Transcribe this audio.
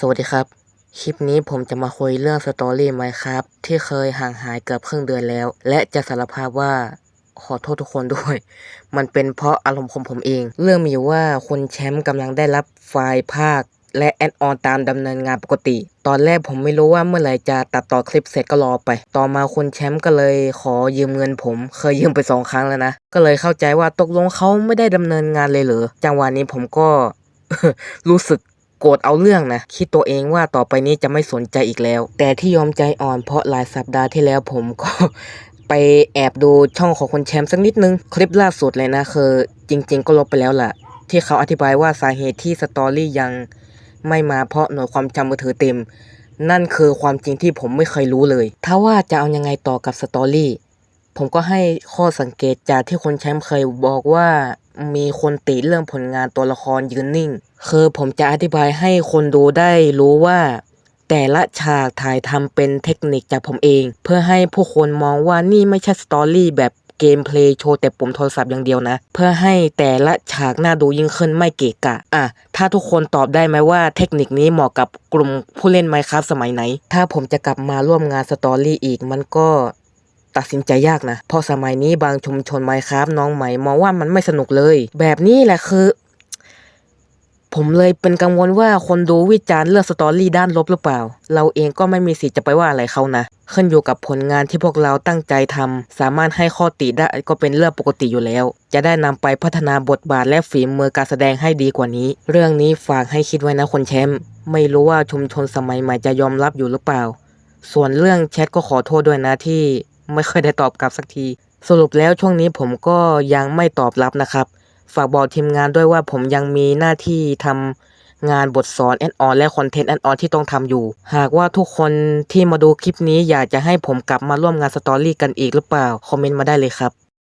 สวัสดีครับ คลิปนี้ผมจะมาคุยเรื่องสตอรี่ไหมครับที่เคยห่างหายเกือบครึ่งเดือนแล้ว และจะสารภาพว่าขอโทษทุกคนด้วย มันเป็นเพราะอารมณ์ของผมเอง เรื่องมีอยู่ว่าคุณแชมป์กำลังได้รับไฟล์ภาค และแอดออนตามดำเนินงานปกติ ตอนแรกผมไม่รู้ว่าเมื่อไหร่จะตัดต่อคลิปเสร็จก็รอไป ต่อมาคุณแชมป์ก็เลยขอยืมเงินผม เคยยืมไปสองครั้งแล้วนะ ก็เลยเข้าใจว่าตกลงเขาไม่ได้ดำเนินงานเลยเหรอ จังหวะนี้ผมก็รู้สึก โกรธเอาเรื่องนะ คิดตัวเองว่าต่อไปนี้จะไม่สนใจอีกแล้ว แต่ที่ยอมใจอ่อนเพราะหลายสัปดาห์ที่แล้วผมก็ไปแอบดูช่องของคนแชมป์สักนิดนึง คลิปล่าสุดเลยนะคือจริง ๆ ก็ลบไปแล้วล่ะ ที่เขาอธิบายว่าสาเหตุที่สตอรี่ยังไม่มาเพราะหน่วยความจำมือถือเต็ม นั่นคือความจริงที่ผมไม่เคยรู้เลย ถ้าว่าจะเอายังไงต่อกับสตอรี่ผมก็ให้ข้อสังเกตจากที่คนแชมป์เคยบอกว่า มีคนติเรื่องผลงานตัวละครยืนนิ่ง คือผมจะอธิบายให้คนดูได้รู้ว่า แต่ละฉากถ่ายทำเป็นเทคนิคจากผมเอง เพื่อให้ผู้คนมองว่านี่ไม่ใช่สตอรี่แบบเกมเพลย์โชว์แต่ปุ่มโทรศัพท์อย่างเดียวนะ เพื่อให้แต่ละฉากหน่าดูยิ่งขึ้นไม่เกะกะ อะ ถ้าทุกคนตอบได้ไหมว่าเทคนิคนี้เหมาะกับกลุ่มผู้เล่นไมครับสมัยไหน ถ้าผมจะกลับมาร่วมงานสตอรี่อีกมันก็ ตัดสินใจยากนะเพราะสมัยนี้บางชุมชนไมครับน้องใหม่มองว่ามันไม่สนุกเลย แบบนี้แหละคือ ผมเลยเป็นกังวลว่าคนดูวิจารณ์เรื่องสตอรี่ด้านลบหรือเปล่า เราเองก็ไม่มีสิทธิ์จะไปว่าอะไรเขานะขึ้นอยู่กับผลงานที่พวกเราตั้งใจทำสามารถให้ข้อติได้ก็เป็นเรื่องปกติอยู่แล้ว จะได้นำไปพัฒนาบทบาทและฝีมือการแสดงให้ดีกว่านี้ เรื่องนี้ฝากให้คิดไว้นะคนแชมป์ไม่รู้ว่าชุมชนสมัยใหม่จะยอมรับอยู่หรือเปล่า ส่วนเรื่องแชทก็ขอโทษด้วยนะที่ ไม่เคอยได้ตอบกลับสักที สรุปแล้วช่วงนี้ผมก็ยังไม่ตอบรับนะครับ ฝากบอกทีมงานด้วยว่าผมยังมีหน้าที่ทำงานบทสอนแอนออนและคอนเทนต์แอนออนที่ต้องทำอยู่ หากว่าทุกคนที่มาดูคลิปนี้อยากจะให้ผมกลับมาร่วมงานสตอรี่กันอีกหรือเปล่า คอมเมนต์มาได้เลยครับ